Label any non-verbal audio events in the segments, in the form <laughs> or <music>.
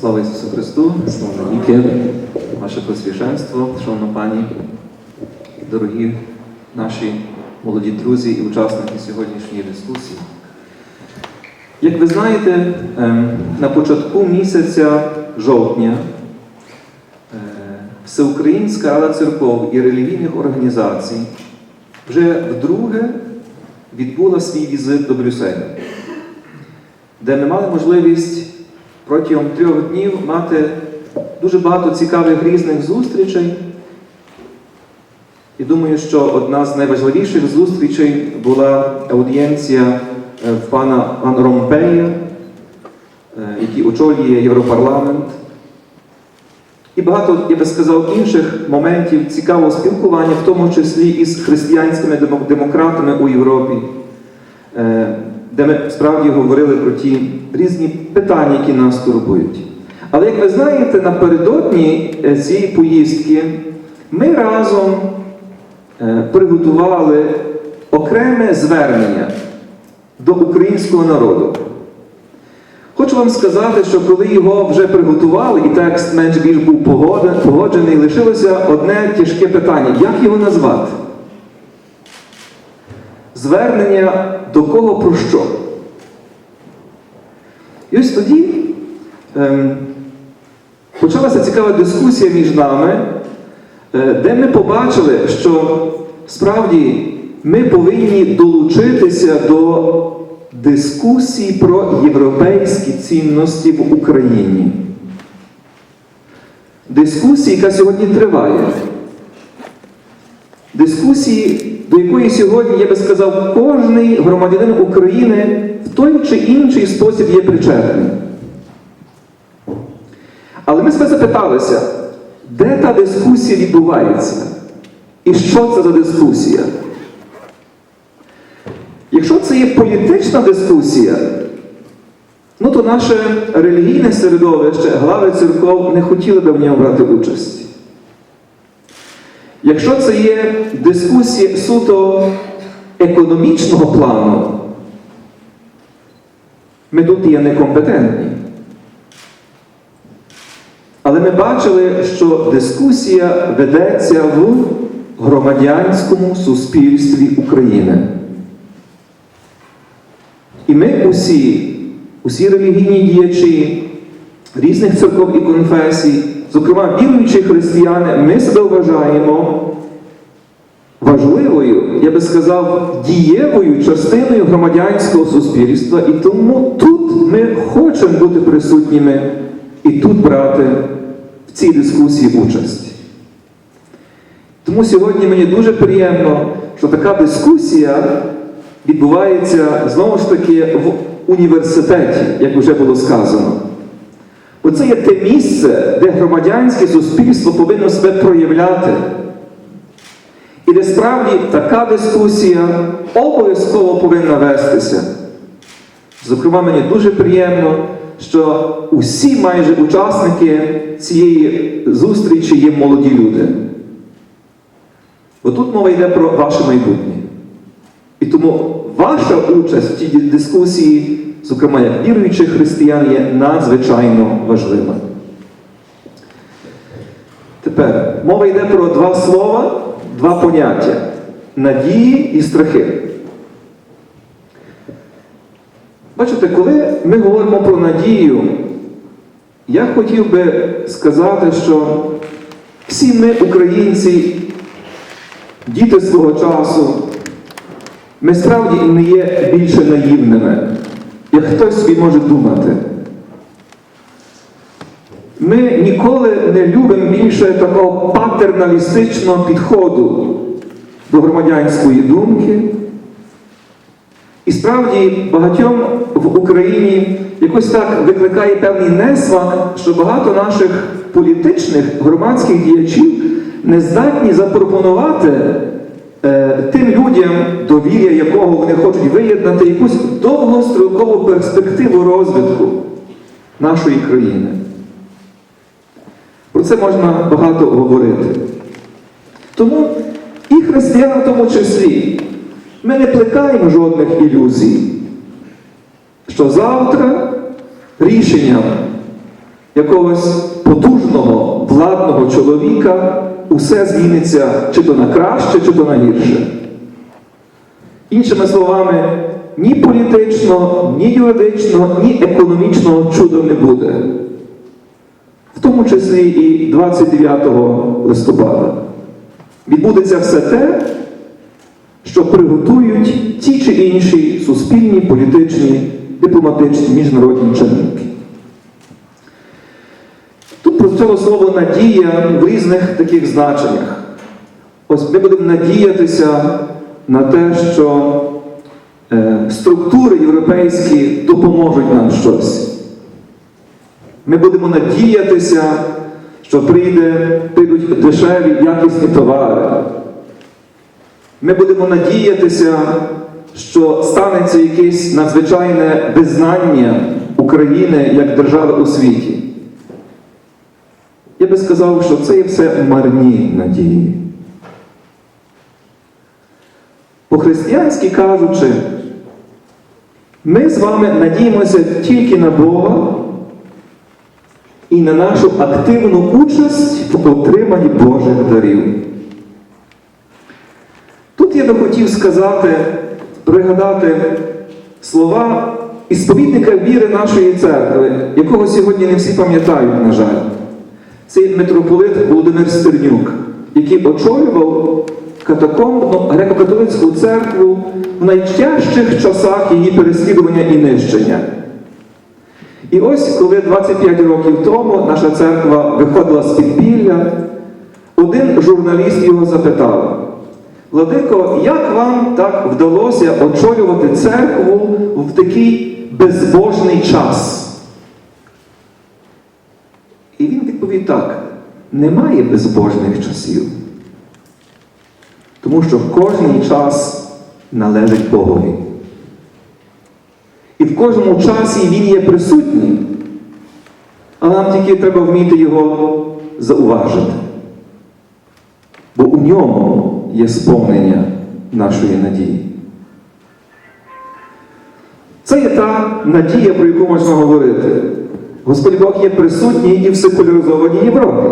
Слава Ісусу Христу, слава навіки, ваше Пресвященство, шановна пані, дорогі наші молоді друзі і учасники сьогоднішньої дискусії. Як ви знаєте, ем, на початку місяця жовтня е, Всеукраїнська Рада церков і релігійних організацій вже вдруге відбула свій візит до Брюсселя, де ми мали можливість протягом трьох днів мати дуже багато цікавих різних зустрічей. І думаю, що одна з найважливіших зустрічей була аудієнція е, в пана Ван Ромпея, е, який очолює Європарламент. І багато, я би сказав, інших моментів цікавого спілкування, в тому числі із християнськими демократами у Європі, е, де ми справді говорили про ті різні питання, які нас турбують. Але як ви знаєте, напередодні е, цієї поїздки ми разом е, приготували окреме звернення до українського народу. Хочу вам сказати, що коли його вже приготували, і текст менш більш був погоджений, лишилося одне тяжке питання: як його назвати? Звернення до кого про що? І ось тоді ем, почалася цікава дискусія між нами, е, де ми побачили, що справді ми повинні долучитися до дискусії про європейські цінності в Україні. Дискусії, яка сьогодні триває. Дискусії, до якої сьогодні, я би сказав, кожний громадянин України в той чи інший спосіб є причетний. Але ми себе запиталися, де та дискусія відбувається? І що це за дискусія? Якщо це є політична дискусія, ну то наше релігійне середовище, глави церков не хотіли би в ньому брати участь. Якщо це є дискусія суто економічного плану, ми тут є некомпетентні. Але ми бачили, що дискусія ведеться в громадянському суспільстві України. І ми усі, усі релігійні діячі різних церков і конфесій, зокрема віруючі християни, ми себе вважаємо важливою, я би сказав, дієвою частиною громадянського суспільства, і тому тут ми хочемо бути присутніми і тут брати в цій дискусії участь. Тому сьогодні мені дуже приємно, що така дискусія відбувається знову ж таки в університеті, як вже було сказано. Оце є те місце, де громадянське суспільство повинно себе проявляти. І де справді така дискусія обов'язково повинна вестися. Зокрема, мені дуже приємно, що усі майже учасники цієї зустрічі є молоді люди. Бо тут мова йде про ваше майбутнє. І тому ваша участь в цій дискусії, зокрема як віруючих християн, є надзвичайно важлива. Тепер мова йде про два слова, два поняття надії і страхи. Бачите, коли ми говоримо про надію, я хотів би сказати, що всі ми, українці, діти свого часу, ми справді не є більше наївними, як хтось собі може думати. Ми ніколи не любимо більше такого патерналістичного підходу до громадянської думки. І справді багатьом в Україні якось так викликає певний несмак, що багато наших політичних громадських діячів не здатні запропонувати тим людям, довір'я якого вони хочуть виєднати, якусь довгострокову перспективу розвитку нашої країни. Про це можна багато говорити. Тому і християни в тому числі, ми не плекаємо жодних ілюзій, що завтра рішенням якогось потужного владного чоловіка усе зміниться чи то на краще, чи то на гірше. Іншими словами, ні політичного, ні юридичного, ні економічного чуда не буде. В тому числі і 29 листопада. Відбудеться все те, що приготують ті чи інші суспільні, політичні, дипломатичні, міжнародні чинники. Тут слово надія в різних таких значеннях. Ось ми будемо надіятися на те, що е, структури європейські допоможуть нам щось. Ми будемо надіятися, що прийде, прийдуть дешеві, якісні товари. Ми будемо надіятися, що станеться якесь надзвичайне визнання України як держави у світі. Я би сказав, що це є все марні надії. По-християнськи кажучи, ми з вами надіємося тільки на Бога і на нашу активну участь в отриманні Божих дарів. Тут я би хотів сказати, пригадати слова ісповідника віри нашої церкви, якого сьогодні не всі пам'ятають, на жаль. Це митрополит Володимир Стернюк, який очолював катакомбну греко-католицьку церкву в найтяжчих часах її переслідування і нищення. І ось, коли 25 років тому наша церква виходила з підпілля, один журналіст його запитав: Владико, як вам так вдалося очолювати церкву в такий безбожний час? І він відповів так: немає безбожних часів. Тому що кожний час належить Богові. І в кожному часі він є присутній, але нам тільки треба вміти його зауважити. Бо у ньому є сповнення нашої надії. Це є та надія, про яку можна говорити. Господь Бог є присутній і в секуляризованій Європі,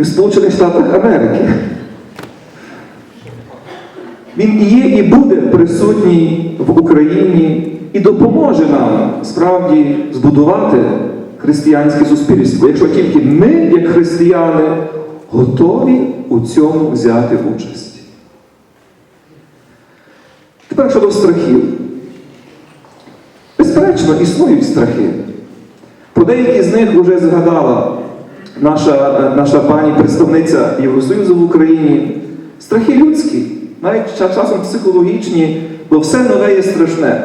і в Сполучених Штатах Америки. Він є, і буде присутній в Україні і допоможе нам справді збудувати християнське суспільство, якщо тільки ми, як християни, готові у цьому взяти участь. Тепер щодо страхів. Безперечно, існують страхи. Про деякі з них вже згадала наша, наша пані представниця Євросоюзу в Україні. Страхи людські, навіть часом психологічні, бо все нове є страшне.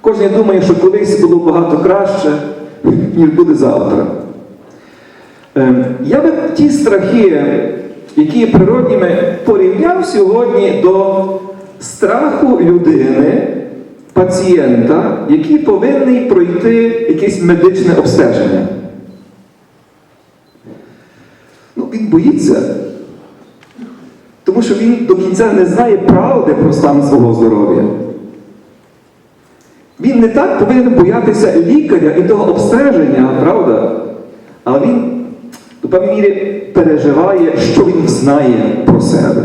Кожен думає, що колись було багато краще, <laughs> ніж буде завтра. Ем, Я би ті страхи, які є природніми, порівняв сьогодні до страху людини, пацієнта, який повинен пройти якесь медичне обстеження. Ну, боїться, тому що він до кінця не знає правди про стан свого здоров'я. Він не так повинен боятися лікаря і того обстеження, правда? Але він, до певної міри, переживає, що він знає про себе.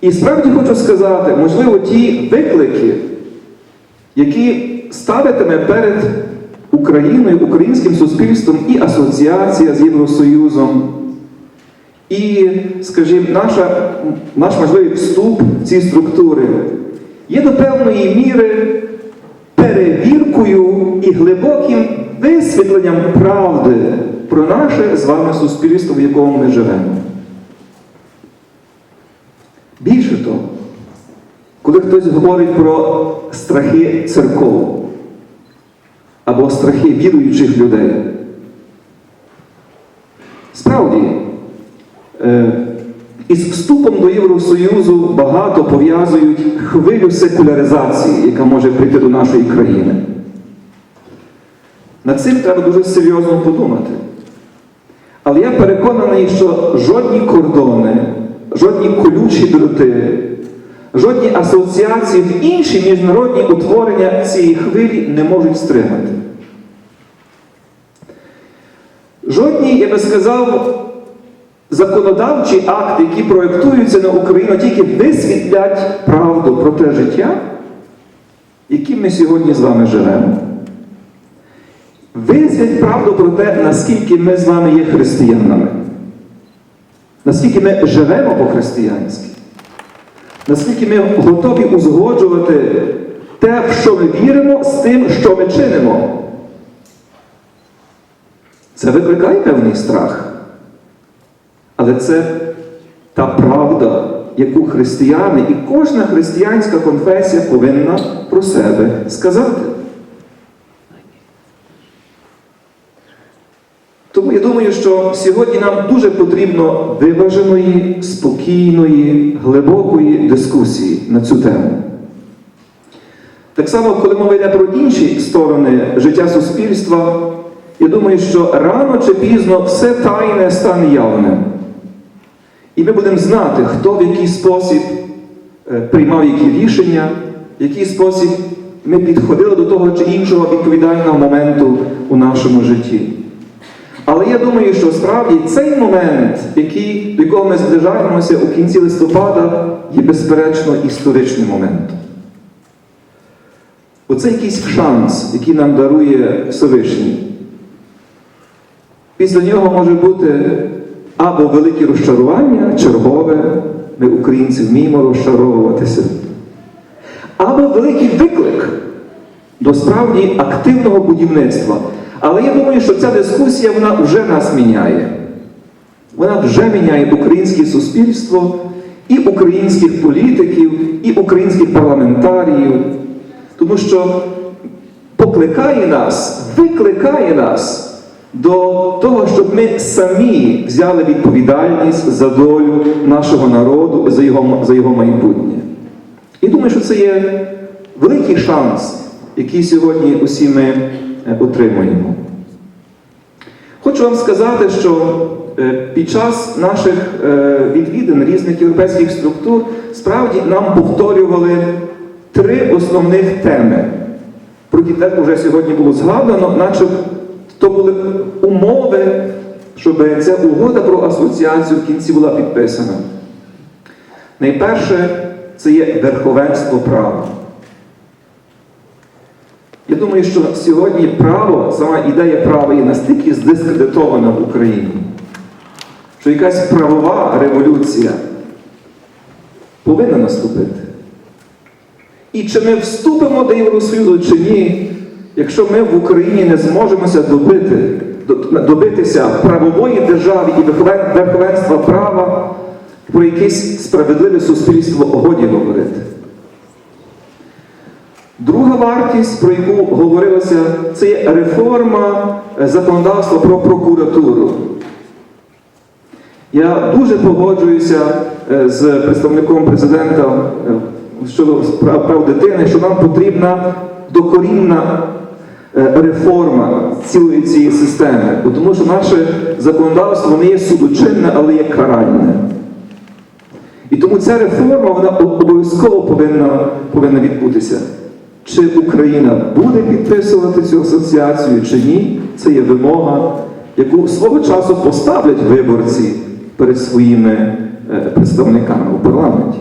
І справді хочу сказати, можливо, ті виклики, які ставитиме перед Україною, українським суспільством і асоціація з Євросоюзом, і, скажімо, наша, наш можливий вступ в ці структури є до певної міри перевіркою і глибоким висвітленням правди про наше з вами суспільство, в якому ми живемо. Більше того, коли хтось говорить про страхи церков або страхи віруючих людей, справді, е, із вступом до Євросоюзу багато пов'язують хвилю секуляризації, яка може прийти до нашої країни. Над цим треба дуже серйозно подумати. Але я переконаний, що жодні кордони, жодні колючі дроти, Жодні асоціації в інші міжнародні утворення цієї хвилі не можуть стримати. Жодні, я би сказав, законодавчі акти, які проєктуються на Україну, тільки висвітлять правду про те життя, яким ми сьогодні з вами живемо. Висвітлять правду про те, наскільки ми з вами є християнами, наскільки ми живемо по-християнськи, наскільки ми готові узгоджувати те, в що ми віримо, з тим, що ми чинимо. Це викликає певний страх. Але це та правда, яку християни і кожна християнська конфесія повинна про себе сказати. Тому я думаю, що сьогодні нам дуже потрібно виваженої, спокійної, глибокої дискусії на цю тему. Так само, коли мова йде про інші сторони життя суспільства, я думаю, що рано чи пізно все тайне стане явним. І ми будемо знати, хто в який спосіб е, приймав які рішення, в який спосіб ми підходили до того чи іншого відповідального моменту у нашому житті. Але я думаю, що справді цей момент, який, до якого ми зближаємося у кінці листопада, є безперечно історичним моментом. Оце якийсь шанс, який нам дарує Всевишній. Після нього може бути або велике розчарування, чергове, ми українці вміємо розчаровуватися, або великий виклик до справді активного будівництва. Але я думаю, що ця дискусія вона вже нас міняє. Вона вже міняє українське суспільство, і українських політиків, і українських парламентаріїв, тому що покликає нас, викликає нас до того, щоб ми самі взяли відповідальність за долю нашого народу за його, за його майбутнє. І думаю, що це є великий шанс, який сьогодні усі ми е, отримуємо. Хочу вам сказати, що е, під час наших е, відвідин різних європейських структур справді нам повторювали три основних теми, про які вже сьогодні було згадано, наче то були умови, щоб ця угода про асоціацію в кінці була підписана. Найперше, це є верховенство права. Я думаю, що сьогодні право, сама ідея права є настільки здискредитована в Україні, що якась правова революція повинна наступити. І чи ми вступимо до Євросоюзу чи ні, якщо ми в Україні не зможемося добити, добитися правової держави і верховенства права, про якесь справедливе суспільство годі говорити. Друга вартість, про яку говорилося, це є реформа е, законодавства про прокуратуру. Я дуже погоджуюся е, з представником президента е, щодо прав прав дитини, що нам потрібна докорінна е, реформа цілої цієї системи, Бо тому що наше законодавство не є судочинне, але є каральне. І тому ця реформа вона обов'язково повинна, повинна відбутися. Чи Україна буде підписувати цю асоціацію, чи ні, це є вимога, яку свого часу поставлять виборці перед своїми е, представниками у парламенті.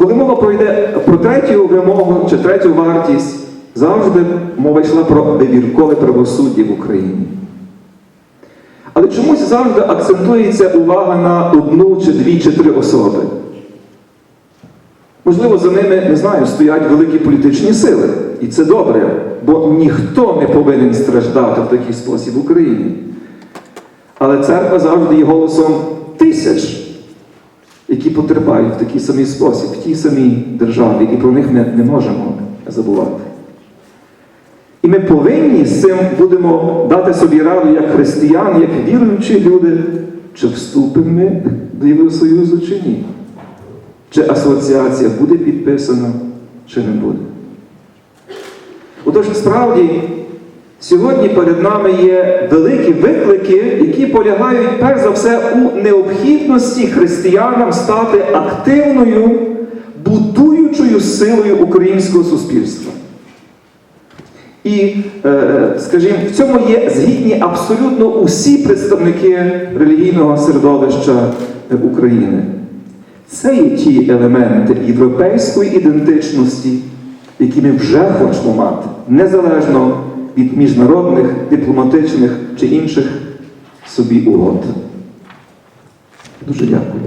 Коли мова пройде про третю вимогу чи третю вартість, завжди мова йшла про вибіркове правосуддя в Україні. Але чомусь завжди акцентується увага на одну чи дві чи три особи. Можливо, за ними, не знаю, стоять великі політичні сили. І це добре, бо ніхто не повинен страждати в такий спосіб в Україні. Але церква завжди є голосом тисяч, які потерпають в такий самий спосіб, в тій самій державі, і про них ми не можемо забувати. І ми повинні з цим будемо дати собі раду як християни, як віруючі люди, чи вступимо ми до Євросоюзу, чи ні. Чи асоціація буде підписана, чи не буде. Отож, справді, Сьогодні перед нами є великі виклики, які полягають перш за все у необхідності християнам стати активною, будуючою силою українського суспільства. І, е, скажімо, в цьому є згідні абсолютно усі представники релігійного середовища е, України. Це є ті елементи європейської ідентичності, які ми вже хочемо мати, незалежно від міжнародних, дипломатичних чи інших собі угод. Дуже дякую.